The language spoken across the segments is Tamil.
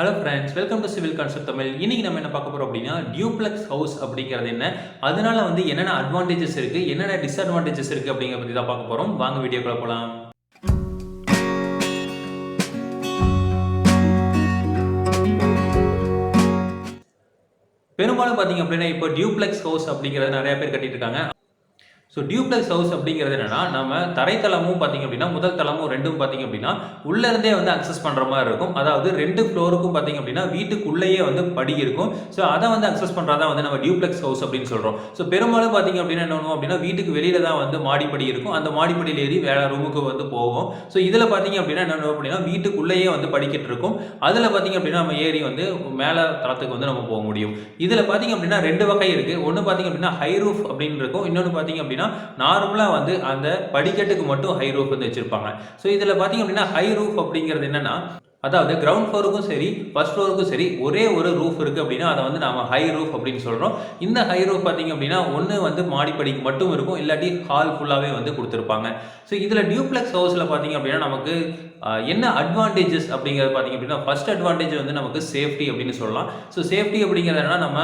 Hello friends welcome to civil concept Tamil இன்னைக்கு நம்ம என்ன பார்க்க போறோம் அப்படின்னா டியூப்ளெக்ஸ் ஹவுஸ் அப்படிங்கிறது என்ன? அதனால வந்து என்னென்ன அட்வான்டேஜஸ் இருக்கு என்னென்ன டிஸ்அட்வான்டேஜஸ் இருக்கு அப்படிங்கிற பற்றி தான் பார்க்க போறோம். வாங்க வீடியோக்குள்ள போகலாம் பெரும்பாலும் பார்த்தீங்க அப்படின்னா இப்போ டியூப்ளெக்ஸ் ஹவுஸ் அப்படிங்கிறது நிறைய பேர் கட்டிட்டு இருக்காங்க. ஸோ டியூப்ளெக்ஸ் ஹவுஸ் அப்படிங்கிறது என்னென்னா நம்ம தரைத்தளமும் பார்த்தீங்க அப்படின்னா முதல் தளமும் ரெண்டும் பார்த்தீங்க அப்படின்னா உள்ளேருந்தே வந்து அக்சஸ் பண்ணுற மாதிரி இருக்கும். அதாவது ரெண்டு ஃப்ளோருக்கும் பார்த்தீங்க அப்படின்னா வீட்டுக்குள்ளேயே வந்து படி இருக்கும். ஸோ அதை வந்து அக்சஸ் பண்ணுறதா வந்து நம்ம டியூப்ளெக்ஸ் ஹவுஸ் அப்படின்னு சொல்கிறோம் ஸோ பெரும்பாலும் பார்த்தீங்க அப்படின்னா என்ன பண்ணுவோம் அப்படின்னா வீட்டுக்கு வெளியில தான் வந்து மாடிப்படி இருக்கும். அந்த மாடிப்படியில் ஏறி வேற ரூமுக்கு வந்து போவோம். ஸோ இதில் பார்த்தீங்க அப்படின்னா என்ன பண்ணுவோம் அப்படின்னா வீட்டுக்குள்ளேயே வந்து படிக்கட்டு இருக்கும். அதில் பார்த்தீங்க அப்படின்னா நம்ம ஏறி வந்து மேலே தளத்துக்கு வந்து நம்ம போக முடியும். இதில் பார்த்தீங்க அப்படின்னா ரெண்டு வகை இருக்குது ஒன்று பார்த்தீங்க அப்படின்னா ஹை ரூஃப் அப்படின்னு இருக்கும். இன்னொன்று பார்த்தீங்க அப்படின்னா நார்மலாக வந்து அந்த படிக்கட்டுக்கு மட்டும் ஹை ரூஃப் வந்து வச்சுருப்பாங்க. ஸோ இதில் பார்த்தீங்க அப்படின்னா ஹை ரூஃப் அப்படிங்கிறது என்னென்னா அதாவது கிரவுண்ட் ஃப்ளோருக்கும் சரி ஃபர்ஸ்ட் ஃப்ளோருக்கும் சரி ஒரே ஒரு ரூஃப் இருக்குது அப்படின்னா அதை வந்து நம்ம ஹை ரூஃப் அப்படின்னு சொல்கிறோம் இந்த ஹை ரூஃப் பார்த்தீங்க அப்படின்னா ஒன்று வந்து மாடிப்படிக்கு மட்டும் இருக்கும் இல்லாட்டி ஹால் ஃபுல்லாகவே வந்து கொடுத்துருப்பாங்க. ஸோ இதில் டியூப்ளெக்ஸ் ஹவுஸில் பார்த்தீங்க அப்படின்னா நமக்கு என்ன அட்வான்டேஜஸ் அப்படிங்கிறது பார்த்தீங்க அப்படின்னா ஃபர்ஸ்ட் அட்வான்டேஜ் வந்து நமக்கு சேஃப்டி அப்படின்னு சொல்லலாம். ஸோ சேஃப்டி அப்படிங்கிறது என்னன்னா நம்ம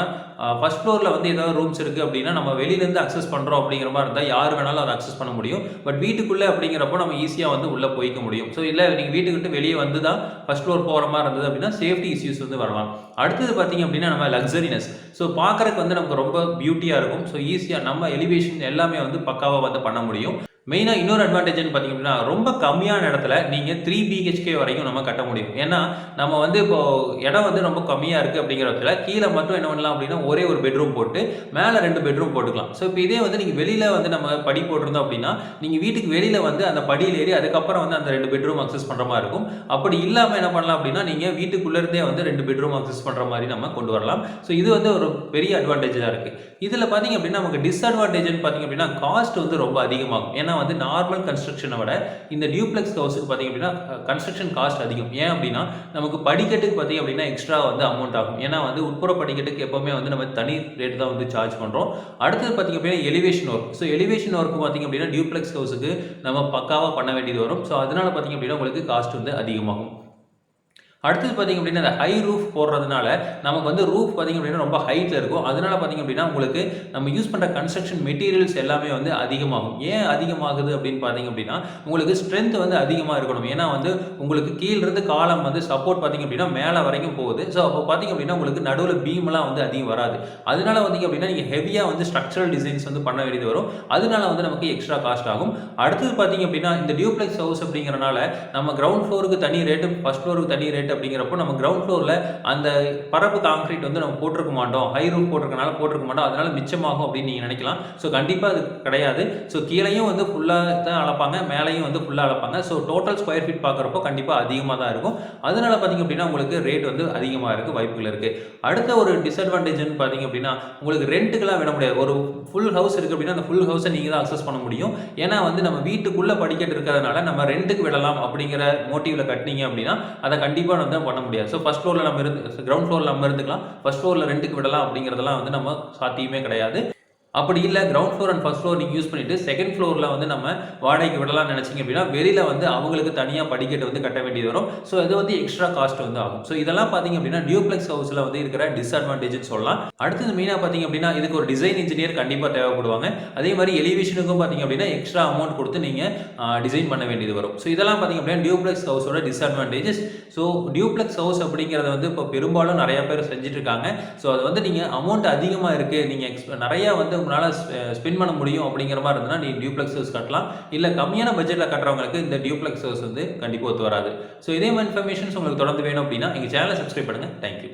ஃபர்ஸ்ட் ஃப்ளோரில் வந்து ஏதாவது ரூம்ஸ் இருக்குது அப்படின்னா நம்ம வெளியிலேருந்து அக்சஸ் பண்ணுறோம் அப்படிங்கிற மாதிரி இருந்தால் யார் வேணாலும் அதை அக்சஸ் பண்ண முடியும். பட் வீட்டுக்குள்ளே அப்படிங்கிறப்போ நம்ம ஈஸியாக வந்து உள்ளே போய்க்க முடியும். ஸோ இல்லை நீங்கள் வீட்டுக்கிட்ட வெளியே வந்து தான் ஃபஸ்ட் ஃப்ளோர் போகிற மாதிரி இருந்தது அப்படின்னா சேஃப்டி இஷ்யூஸ் வந்து வரலாம். அடுத்தது பார்த்தீங்க அப்படின்னா நம்ம லக்ஸரினஸ் ஸோ பார்க்கறதுக்கு வந்து நமக்கு ரொம்ப பியூட்டியாக இருக்கும். ஸோ ஈஸியாக நம்ம எலிவேஷன் எல்லாமே வந்து பக்காவாக வந்து பண்ண முடியும். மெயினாக இன்னொரு அட்வான்டேஜ்னு பார்த்தீங்கன்னா அப்படின்னா ரொம்ப கம்மியான இடத்துல நீங்கள் த்ரீ பிஹெச்கே வரைக்கும் நம்ம கட்ட முடியும். ஏன்னா நம்ம வந்து இப்போது இடம் வந்து ரொம்ப கம்மியாக இருக்குது அப்படிங்கிற இடத்துல கீழே மட்டும் என்ன பண்ணலாம் அப்படின்னா ஒரே ஒரு பெட்ரூம் போட்டு மேலே ரெண்டு பெட்ரூம் போட்டுக்கலாம். ஸோ இப்போ இதே வந்து நீங்கள் வெளியில் வந்து நம்ம படி போட்டிருந்தோம் அப்படின்னா நீங்கள் வீட்டுக்கு வெளியில் வந்து அந்த படியில் ஏறி அதுக்கப்புறம் வந்து அந்த ரெண்டு பெட்ரூம் அக்சஸ் பண்ணுற மாதிரி இருக்கும். அப்படி இல்லாமல் என்ன பண்ணலாம் அப்படின்னா நீங்கள் வீட்டுக்குள்ளே இருந்தே வந்து ரெண்டு பெட்ரூம் அக்சஸ் பண்ணுற மாதிரி நம்ம கொண்டு வரலாம். ஸோ இது வந்து ஒரு பெரிய அட்வான்டேஜாக இருக்குது இதில் பார்த்தீங்க அப்படின்னா நமக்கு டிஸ்அட்வான்டேஜ்னு பார்த்தீங்க அப்படின்னா காஸ்ட் வந்து ரொம்ப அதிகமாகும். ஏன்னா வந்து நார்மல் கன்ஸ்ட்ரக்ஷனை விட இந்த டியூப்ளெக்ஸ் ஹவுஸுக்கு பார்த்தீங்க அப்படின்னா கன்ஸ்ட்ரக்ஷன் காஸ்ட் அதிகம். ஏன் அப்படின்னா நமக்கு படிக்கட்டுக்கு பார்த்தீங்க அப்படின்னா எக்ஸ்ட்ரா வந்து அமௌண்ட் ஆகும். ஏன்னா வந்து உட்புற படிக்கட்டுக்கு எப்போவுமே வந்து நம்ம தனி ரேட் தான் வந்து சார்ஜ் பண்ணுறோம் அடுத்தது பார்த்தீங்க அப்படின்னா elevation work so elevation work பார்த்தீங்க அப்படின்னா நியூப்ளெக்ஸ் ஹவுஸுக்கு நம்ம பக்காவாக பண்ண வேண்டியது வரும். ஸோ அதனால் பார்த்தீங்க அப்படின்னா உங்களுக்கு காஸ்ட் வந்து அதிகமாகும். அடுத்தது பார்த்தீங்க அப்படின்னா அந்த ஹை ரூஃப் போடுறதுனால நமக்கு வந்து ரூஃப் பார்த்தீங்க அப்படின்னா ரொம்ப ஹைட்டில் இருக்கும். அதனால பார்த்தீங்க அப்படின்னா உங்களுக்கு நம்ம யூஸ் பண்ணுற கன்ஸ்ட்ரக்ஷன் மெட்டீரியல்ஸ் எல்லாமே வந்து அதிகமாகும். ஏன் அதிகமாகுது அப்படின்னு பார்த்தீங்க அப்படின்னா உங்களுக்கு ஸ்ட்ரென்த் வந்து அதிகமாக இருக்கணும். ஏன்னா வந்து உங்களுக்கு கீழிருந்து காலம் வந்து சப்போர்ட் பார்த்தீங்க அப்படின்னா மேலே வரைக்கும் போகுது. ஸோ அப்போ பார்த்தீங்க அப்படின்னா உங்களுக்கு நடுவில் பீம்லாம் வந்து அதிகம் வராது. அதனால பார்த்தீங்க அப்படின்னா நீங்கள் ஹெவியாக வந்து ஸ்ட்ரக்சரல் டிசைன்ஸ் வந்து பண்ண வேண்டியது வரும். அதனால வந்து நமக்கு எக்ஸ்ட்ரா காஸ்ட் ஆகும். அடுத்தது பார்த்தீங்க அப்படின்னா இந்த டியூப்ளெக்ஸ் ஹவுஸ் அப்படிங்கிறனால நம்ம கிரவுண்ட் ஃப்ளோருக்கு தனி ரேட்டு ஃபஸ்ட் ஃப்ளோருக்கு தனி ரேட்டு அப்படிங்கிறப்போ நம்ம கிரவுண்ட் ஃப்ளோரில் அந்த பரப்பு காங்கிரீட் வந்து நம்ம போட்டிருக்க மாட்டோம். ஹை ரூஃப் போட்டிருக்கனால போட்டிருக்க மாட்டோம். அதனால மிச்சமாகும் அப்படின்னு நீங்கள் நினைக்கலாம். ஸோ கண்டிப்பாக அது கிடையாது. ஸோ கீழேயும் வந்து ஃபுல்லாக தான் அளப்பாங்க. மேலேயும் வந்து ஃபுல்லாக அளப்பாங்க. ஸோ டோட்டல் ஸ்கொயர் ஃபீட் பார்க்குறப்போ கண்டிப்பாக அதிகமாக தான் இருக்கும். அதனால பார்த்தீங்க அப்படின்னா உங்களுக்கு ரேட் வந்து அதிகமாக இருக்குது வாய்ப்புகள் இருக்குது அடுத்த ஒரு டிஸ்அட்வான்டேஜ்னு பார்த்தீங்க அப்படின்னா உங்களுக்கு ரெண்ட்டுக்கெல்லாம் விட முடியாது. ஒரு ஃபுல் ஹவுஸ் இருக்குது அப்படின்னா அந்த ஃபுல் ஹவுஸை நீங்கள் தான் அக்சஸ் பண்ண முடியும். ஏன்னா வந்து நம்ம வீட்டுக்குள்ளே படிக்கட்டு இருக்கிறதுனால நம்ம ரெண்ட்டுக்கு விடலாம் அப்படிங்கிற மோட்டிவில் கட்டினீங்க அப்படின்னா அதை கண்டிப்பாக வந்து பண்ண முடியாது. ஸோ ஃபஸ்ட் ஃப்ளோரில் நம்ம இருந்து கிரவுண்ட் ஃப்ளோரில் நம்ம இருந்துக்கலாம். ஃபஸ்ட் ஃப்ளோரில் ரெண்டுக்கு விடலாம் அப்படிங்கிறதெல்லாம் வந்து நம்ம சாத்தியமே கிடையாது. அப்படி இல்லை ground floor and first floor நீங்கள் யூஸ் பண்ணிட்டு செகண்ட் ஃப்ளோரில் வந்து நம்ம வாடகைக்கு விடலாம்னு நினச்சிங்க அப்படின்னா வெளியில் வந்து அவங்களுக்கு தனியாக படிக்கட்டு வந்து கட்ட வேண்டியது வரும். ஸோ இது வந்து எக்ஸ்ட்ரா காஸ்ட் வந்து ஆகும். ஸோ இதெல்லாம் பார்த்தீங்க அப்படின்னா டியூப்ளெக்ஸ் ஹவுஸில் வந்து இருக்கிற டிஸ்அட்வான்டேஜ்னு சொல்லலாம். அடுத்தது மெயினாக பார்த்தீங்க அப்படின்னா இதுக்கு ஒரு டிசைன் இன்ஜினியர் கண்டிப்பாக தேவைப்படுவாங்க. அதே மாதிரி எலிவேஷனுக்கும் பார்த்தீங்க அப்படின்னா எக்ஸ்ட்ரா அமௌண்ட் கொடுத்து நீங்கள் டிசைன் பண்ண வேண்டியது வரும். ஸோ இதெல்லாம் பார்த்தீங்க அப்படின்னா டியூப்ளெக்ஸ் ஹவுஸோட டிஸ்அட்வான்டேஜஸ் ஸோ டியூப்ளெக்ஸ் ஹவுஸ் அப்படிங்கிறத வந்து இப்போ பெரும்பாலும் நிறையா பேர் செஞ்சுட்டு இருக்காங்க. ஸோ அது வந்து நீங்கள் அமௌண்ட் அதிகமாக இருக்குது நீங்கள் எக்ஸ் நிறையா வந்து உங்களால் ஸ்பெண்ட் பண்ண முடியும் அப்படிங்கிற மாதிரி இருந்ததுன்னா நீ டியூப்ளெக்ஸ் ஹவுஸ் கட்டலாம். இல்லை கம்மியான பட்ஜெட்டில் கட்டுறவங்களுக்கு இந்த டியூப்ளெக்ஸ் ஹவுஸ் வந்து கண்டிப்பாக ஒத்து வராது. ஸோ இதே மாதிரி இன்ஃபர்மேஷன்ஸ் உங்களுக்கு தொடர்ந்து வேணும் அப்படின்னா எங்கள் சேனலை சப்ஸ்கிரைப் பண்ணுங்கள் தேங்க்யூ